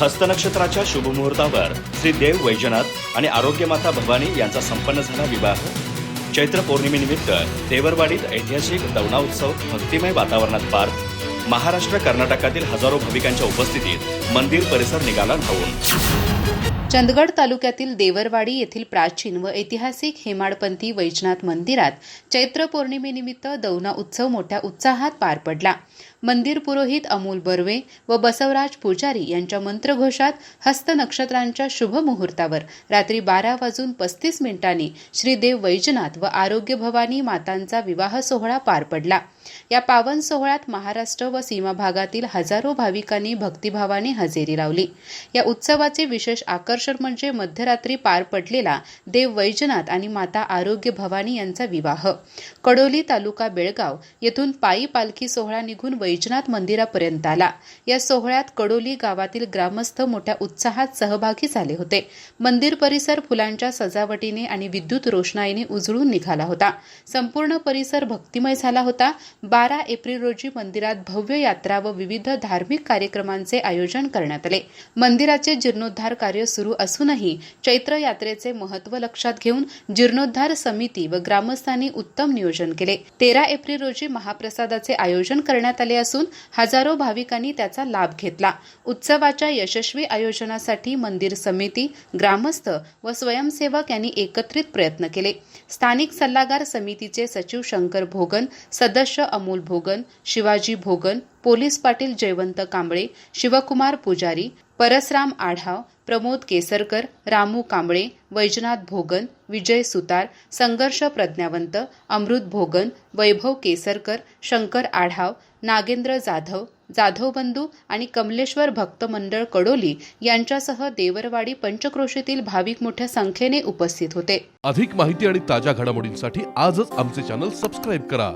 हस्तनक्षत्राच्या शुभमुहूर्तावर श्री देव वैजनाथ आणि आरोग्यमाता भवानी यांचा संपन्न झाला विवाह. चैत्र पौर्णिमेनिमित्त देवरवाडीत ऐतिहासिक दवना उत्सव भक्तिमय वातावरणात पार महाराष्ट्र कर्नाटकातील हजारो भाविकांच्या उपस्थितीत मंदिर परिसर निघाला धावून. चंदगड तालुक्यातील देवरवाडी येथील प्राचीन व ऐतिहासिक हेमाडपंथी वैजनाथ मंदिरात चैत्र पौर्णिमेनिमित्त दौना उत्सव मोठ्या उत्साहात पार पडला. मंदिर पुरोहित अमोल बर्वे व बसवराज पुजारी यांच्या मंत्रघोषात हस्त नक्षत्रांच्या शुभ मुहूर्तावर रात्री बारा वाजून पस्तीस मिनिटांनी श्रीदेव वैजनाथ व आरोग्य भवानी मातांचा विवाह सोहळा पार पडला. या पावन सोहळ्यात महाराष्ट्र व सीमा भागातील हजारो भाविकांनी भक्तिभावाने हजेरी लावली. या उत्सवाचे विशेष आकर्षण म्हणजे मध्यरात्री पार पडलेला देव वैजनाथ आणि माता आरोग्य भवानी यांचा विवाह. कडोली तालुका बेळगाव येथून पायी पालखी सोहळा निघून वैजनाथ मंदिरापर्यंत आला. या सोहळ्यात कडोली गावातील ग्रामस्थ मोठ्या उत्साहात सहभागी झाले होते. मंदिर परिसर फुलांच्या सजावटीने आणि विद्युत रोषणाईने उजळून निघाला होता. संपूर्ण परिसर भक्तिमय झाला होता. बारा एप्रिल रोजी मंदिरात भव्य यात्रा व विविध धार्मिक कार्यक्रमांचे आयोजन करण्यात आले. मंदिराचे जीर्णोद्धार कार्य सुरू असूनही चैत्र यात्रेचे महत्त्व लक्षात घेऊन जीर्णोद्धार समिती व ग्रामस्थांनी उत्तम नियोजन केले. तेरा एप्रिल रोजी महाप्रसादाचे आयोजन करण्यात आले असून हजारो भाविकांनी त्याचा लाभ घेतला. उत्सवाच्या यशस्वी आयोजनासाठी मंदिर समिती ग्रामस्थ व स्वयंसेवक यांनी एकत्रित प्रयत्न केले. स्थानिक सल्लागार समितीचे सचिव शंकर भोगन सदस्य अमोल भोगन शिवाजी भोगन पोलीस पाटील जयवंत कांबळे शिवकुमार पुजारी परसराम आढाव प्रमोद केसरकर रामू कांबळे वैजनाथ भोगन विजय सुतार संघर्ष प्रज्ञावंत अमृत भोगन वैभव केसरकर शंकर आढाव नागेंद्र जाधव जाधव बंधू आणि कमलेश्वर भक्त मंडळ कडोली यांच्यासह देवरवाडी पंचक्रोशीतील भाविक मोठ्या संख्येने उपस्थित होते. अधिक माहिती आणि ताज्या घडामोडींसाठी आजच आमचे चॅनल सबस्क्राईब करा.